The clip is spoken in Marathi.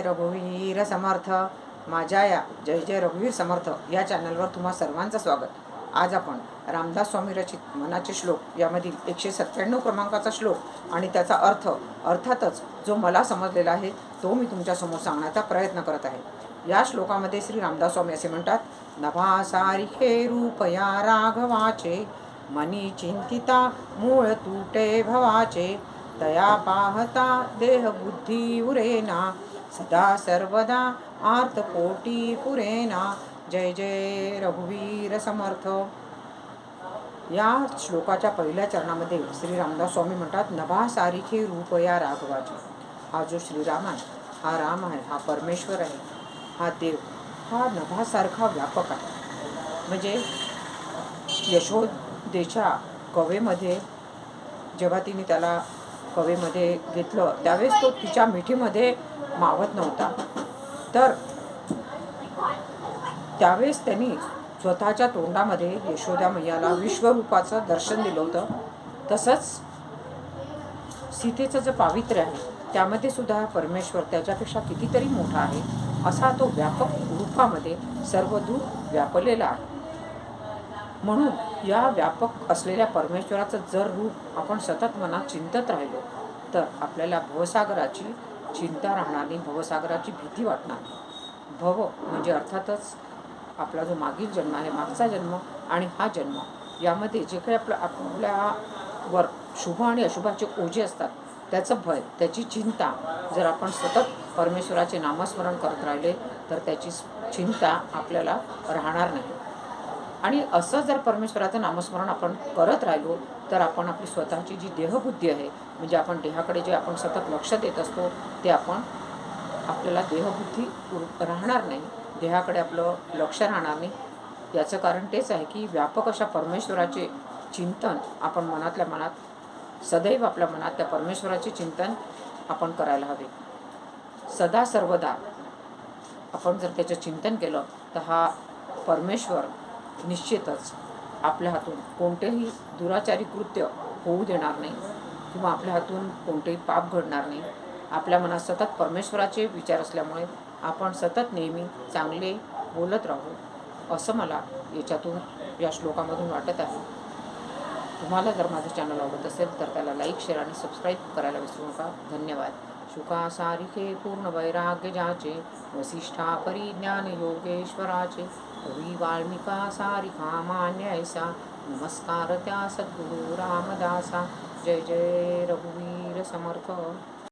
जय रघुवीर समर्थ. माझ्या या जय जय रघुवीर समर्थ या चॅनलवर तुम्हा सर्वांचं स्वागत. आज आपण रामदास स्वामी रचित मनाचे श्लोक यामधील एकशे सत्त्याण्णव क्रमांकाचा श्लोक आणि त्याचा अर्थ अर्थातच जो मला समजलेला आहे तो मी तुमच्यासमोर सांगण्याचा प्रयत्न करत आहे. या श्लोकामध्ये श्री रामदास स्वामी असे म्हणतात नभासारिखे रूपया राघवाचे मनी चिंतिता मूळ तुटे भवाचे तया पाहता देह बुद्धी उरेना सदा सर्वदा आर्तकोटी पुरेना जय जय रघुवीर समर्थ। या श्लोकाच्या पहिल्या चरणामध्ये श्री रामदास स्वामी म्हणतात नभा सारिखे रूप या राघवाचे. हा जो श्रीराम आहे हा राम आहे हा परमेश्वर आहे हा देव हा नभासारखा व्यापक आहे. म्हणजे यशोदेच्या कवेमध्ये जेव्हा तिने त्याला कवेमध्ये घेतलं. त्यावेळेस तो तिच्या मिठीमध्ये मावत नव्हता. तर त्यावेळेस त्यांनी स्वतःच्या तोंडामध्ये यशोदा मैयाला विश्वरूपाचं दर्शन दिलं होतं. तसंच सीतेचं जे पावित्र्य आहे त्यामध्ये सुद्धा परमेश्वर त्याच्यापेक्षा कितीतरी मोठा आहे असा तो व्यापक रूपामध्ये सर्व दूर व्यापलेला आहे. म्हणून या व्यापक असलेल्या परमेश्वराचं जर रूप आपण सतत मनात चिंतत राहिलो तर आपल्याला भवसागराची चिंता राहणार नाही भवसागराची भीती वाटणार नाही. भव म्हणजे अर्थातच आपला जो मागील जन्म आहे मागचा जन्म आणि हा जन्म यामध्ये जे काही आपलं आपल्यावर शुभ आणि अशुभाचे ओझे असतात त्याचं भय त्याची चिंता जर आपण सतत परमेश्वराचे नामस्मरण करत राहिले तर त्याची चिंता आपल्याला राहणार नाही आणि असं जर परमेश्वराचं नामस्मरण आपण करत राहिलो तर आपण आपली स्वतःची जी देहबुद्धी आहे म्हणजे आपण देहाकडे जे आपण सतत लक्ष देत असतो ते आपण आपल्याला देहबुद्धी राहणार नाही. देहाकडे आपलं लक्ष राहणार नाही. याचं कारण तेच आहे की व्यापक अशा परमेश्वराचे चिंतन आपण मनातल्या मनात सदैव आपल्या मनात त्या परमेश्वराचे चिंतन आपण करायला हवे. सदा सर्वदा आपण जर त्याचं चिंतन केलं तर हा परमेश्वर निश्चितच आपल्या हातून कोणतेही दुराचारी कृत्य होऊ देणार नाही किंवा आपल्या हातून कोणतेही पाप घडणार नाही. आपल्या मनात सतत परमेश्वराचे विचार असल्यामुळे आपण सतत नेहमी चांगले बोलत राहू असं मला याच्यातून या श्लोकामधून वाटत आहे. तुम्हाला जर माझं चॅनल आवडत असेल तर त्याला लाईक शेअर आणि सबस्क्राईब करायला विसरू नका. धन्यवाद. शुका सारिखे पूर्ण वैराग्य जाचे वसिष्ठा परिज्ञान योगेश्वराचे कवी वाल्मिका सारिका मान्य नमस्कार त्या सद्गुरु रामदासा। जय जय रघुवीर समर्थ।